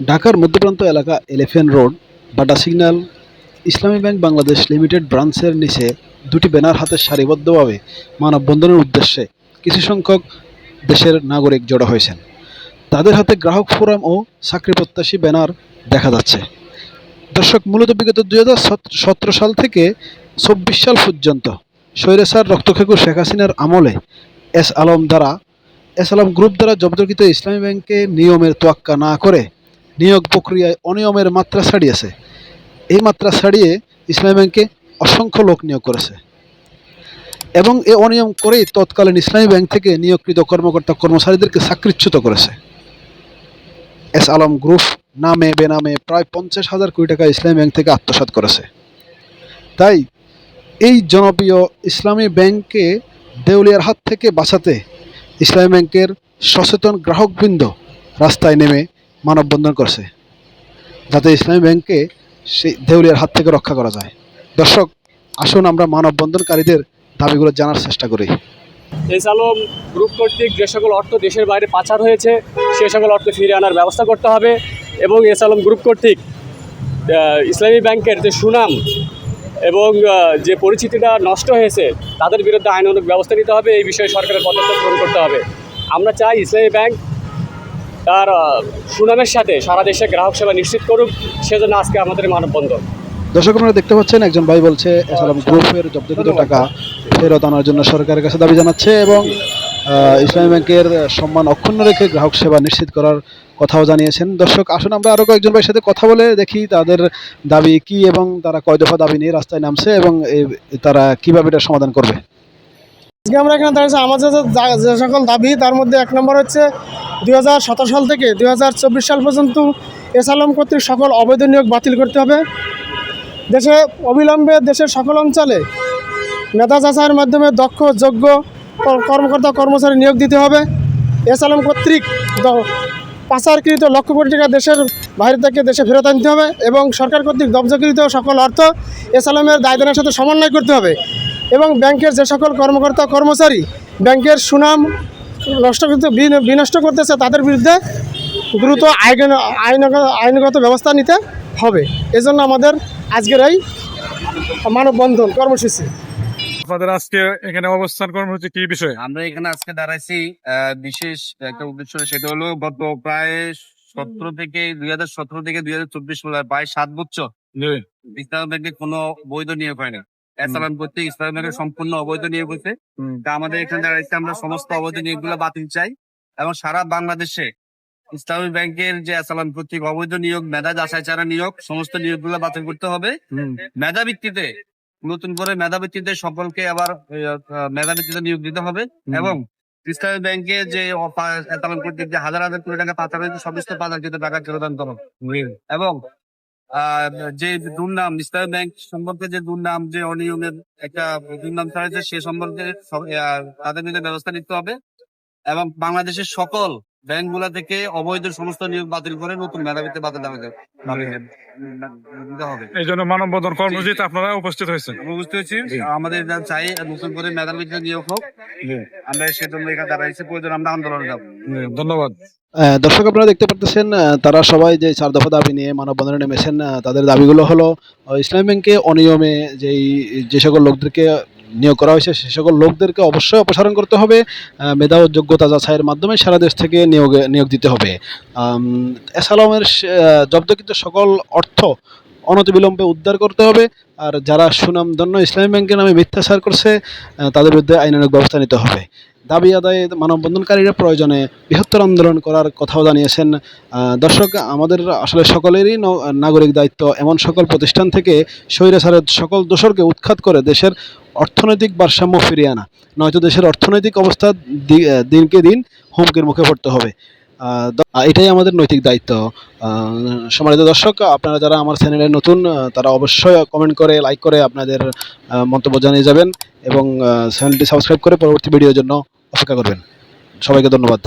ঢাকার মধ্যপ্রান্ত এলাকা elephant road, Bata signal, Islami bank Bangladesh limited ব্রাঞ্চের নিচে দুটি ব্যানার হাতে সারিবদ্ধভাবে মানববন্ধনের উদ্দেশ্যে কিছু সংখ্যক দেশের নাগরিক জড়ো হয়েছেন। তাদের হাতে গ্রাহক ফোরাম ও চাকরি প্রত্যাশী ব্যানার দেখা যাচ্ছে। দর্শক, মূলত বিগত দুই সাল থেকে চব্বিশ সাল পর্যন্ত স্বৈরাচার রক্তখেকু শেখ হাসিনার আমলে এস আলম দ্বারা, এস আলম গ্রুপ দ্বারা জব্দকৃত ইসলামী ব্যাংকে নিয়মের তোয়াক্কা না করে নিয়োগ প্রক্রিয়ায় অনিয়মের মাত্রা ছাড়িয়েছে এই মাত্রা ছাড়িয়ে ইসলামী ব্যাংকে অসংখ্য লোক নিয়োগ করেছে। এবং এ অনিয়ম করেই তৎকালীন ইসলামী ব্যাংক থেকে নিয়োগকৃত কর্মকর্তা কর্মচারীদেরকে চাকরিচ্যুত করেছে। এস আলম গ্রুপ নামে, বেনামে প্রায় পঞ্চাশ হাজার কোটি টাকা ইসলামী ব্যাংক থেকে আত্মসাৎ করেছে। তাই এই জনপ্রিয় ইসলামী ব্যাংককে দেউলিয়ার হাত থেকে বাঁচাতে ইসলামী ব্যাংকের সচেতন গ্রাহকবৃন্দ রাস্তায় নেমে মানববন্ধন করছে, যাতে ইসলামী ব্যাংককে সেই দেউলিয়ার হাত থেকে রক্ষা করা যায়। দর্শক, আসুন আমরা মানববন্ধনকারীদের দাবিগুলো জানার চেষ্টা করি। এস গ্রুপ কর্তৃক যে সকল অর্থ দেশের বাইরে পাচার হয়েছে, সে সকল অর্থ ফিরিয়ে আনার ব্যবস্থা করতে হবে এবং এস গ্রুপ কর্তৃক ইসলামী ব্যাংকের যে সুনাম এবং যে পরিচিতিটা নষ্ট হয়েছে, তাদের বিরুদ্ধে আইনানুগ ব্যবস্থা নিতে হবে। এই বিষয়ে সরকারের পদক্ষেপ গ্রহণ করতে হবে। আমরা চাই ইসলামী ব্যাংক তার সুনামের সাথে সারা দেশে গ্রাহক সেবা নিশ্চিত করুক সেজন্য আজকে আমাদের মানববন্ধন। দর্শক আপনারা দেখতে পাচ্ছেন একজন ভাই বলছে আলম গ্রুপের জব্দকৃত টাকা ফেরত আনার জন্য সরকারের কাছে দাবি জানাচ্ছে এবং ইসলামী ব্যাংকের সম্মান অক্ষুণ্ণ রেখে গ্রাহক সেবা নিশ্চিত করার কথাও জানিয়েছেন। দর্শক আসুন আমরা আরও কয়েকজন ভাইয়ের সাথে কথা বলে দেখি তাদের দাবি কি এবং তারা কয় দফা দাবি নিয়ে রাস্তায় নামছে এবং তারা কীভাবে এটা সমাধান করবে। আজকে আমরা এখানে দাঁড়িয়েছি। আমাদের যে সকল দাবি, তার মধ্যে এক নম্বর হচ্ছে দু হাজার সতেরো সাল থেকে দু হাজার চব্বিশ সাল পর্যন্ত এস আলম কর্তৃক সকল অবৈধ নিয়োগ বাতিল করতে হবে। দেশে অবিলম্বে দেশের সকল অঞ্চলে মেধা যাচাইয়ের মাধ্যমে দক্ষ, যোগ্য কর্মকর্তা, কর্মচারী নিয়োগ দিতে হবে। এস আলম কর্তৃক পাচারকৃত লক্ষ কোটি টাকা দেশের বাইরে থেকে দেশে ফেরত আনতে হবে এবং সরকার কর্তৃক দব্জকৃত সকল অর্থ এস আলমের দায়দানের সাথে সমন্বয় করতে হবে। এবং ব্যাংকের যে সকল কর্মকর্তা কর্মচারী ব্যাংকের সুনাম নষ্ট করতে বিনষ্ট করতেছে তাদের বিরুদ্ধে দ্রুত আইন আইনগত আইনগত ব্যবস্থা নিতে হবে। এজন্য আমাদের আজকের এই মানববন্ধন কর্মসূচি। আপনাদের আজকে এখানে অবস্থান কর্মসূচি কি বিষয়? আমরা এখানে আজকে দাঁড়াইছি আহ, বিশেষ একটা উদ্দেশ্য সেটা হলো গত প্রায় সতেরো থেকে দুই হাজার সতেরো থেকে দুই হাজার চব্বিশ প্রায় সাত বছর ইসলাম ব্যাংকে কোনো বৈধ নিয়োগ হয়নি। এসালাম করতে ইসলাম ব্যাংকের সম্পূর্ণ অবৈধ নিয়োগ হচ্ছে তা আমাদের এখানে দাঁড়াইছে আমরা সমস্ত অবৈধ নিয়োগগুলো বাতিল চাই এবং সারা বাংলাদেশে ইসলামী ব্যাংকের যে আসালাম কর্তৃক অবৈধ নিয়োগ মেধা যাচাই ছাড়া নিয়োগ সমস্ত নিয়োগগুলো বাতিল করতে হবে। মেধা ভিত্তিতে নতুন করে মেধা ভিত্তিতে সকলকে আবার মেধা ভিত্তিতে নিয়োগ দিতে হবে এবং ইসলামী ব্যাংকে যে এতালাম কর্তৃক যে হাজার হাজার কোটি টাকা পাচার হয়েছে সমস্ত পাচারকৃত টাকা ফেরত আনতে হবে এবং যে দুর্নাম ইসলামী ব্যাংক সম্পর্কে যে দুর্নাম, যে অনিয়মের একটা দুর্নাম ছড়াচ্ছে সে সম্পর্কে তাদের বিরুদ্ধে ব্যবস্থা নিতে হবে। এবং বাংলাদেশের সকল ব্যাংকগুলা থেকে অবৈধ সমস্ত নিয়োগ বাতিল করে নতুন মেধাবৃত্তি বাতিল হবে। এই জন্য মানববন্ধন কর্মসূচিতে আপনারা উপস্থিত হয়েছেন। বুঝতে পেরেছি আমাদের চাই নতুন করে মেধাবৃত্তি নিয়োগ হোক। আমরা সেজন্য এখানে দাঁড়াইছি প্রয়োজন আমরা আন্দোলনে যাব। ধন্যবাদ। দর্শক আপনারা দেখতে পারতেছেন তারা সবাই যে চার দফা দাবি নিয়ে মানববন্ধনে নেমেছেন তাদের দাবিগুলো হলো ইসলামী ব্যাংকে অনিয়মে যেই যে সকল লোকদেরকে নিয়োগ করা হয়েছে, সে সকল লোকদেরকে অবশ্যই অপসারণ করতে হবে। মেধা ও যোগ্যতা যাচাইয়ের মাধ্যমে সারা দেশ থেকে নিয়োগ নিয়োগ দিতে হবে। এসালামের জব্দকৃত সকল অর্থ অনতিবিলম্বে উদ্ধার করতে হবে। আর যারা সুনামধন্য ইসলামী ব্যাংকের নামে মিথ্যাচার করছে তাদের বিরুদ্ধে আইনানুগ ব্যবস্থা নিতে হবে। দাবি আদায়ে মানববন্ধনকারীরা প্রয়োজনে বৃহত্তর আন্দোলন করার কথাও জানিয়েছেন। দর্শক, আমাদের আসলে সকলেরই নাগরিক দায়িত্ব এমন সকল প্রতিষ্ঠান থেকে স্বৈরাচারের সকল দোষরকে উৎখাত করে দেশের অর্থনৈতিক ভারসাম্য ফিরিয়ে আনা। নয়তো দেশের অর্থনৈতিক অবস্থা দিনকে দিন হুমকির মুখে পড়তে হবে। এটাই আমাদের নৈতিক দায়িত্ব। সম্মানিত দর্শক, আপনারা যারা আমার চ্যানেলে নতুন তারা অবশ্যই কমেন্ট করে লাইক করে আপনাদের মন্তব্য জানিয়ে যাবেন এবং চ্যানেলটি সাবস্ক্রাইব করে পরবর্তী ভিডিওর জন্য অপেক্ষা করবেন। সবাইকে ধন্যবাদ।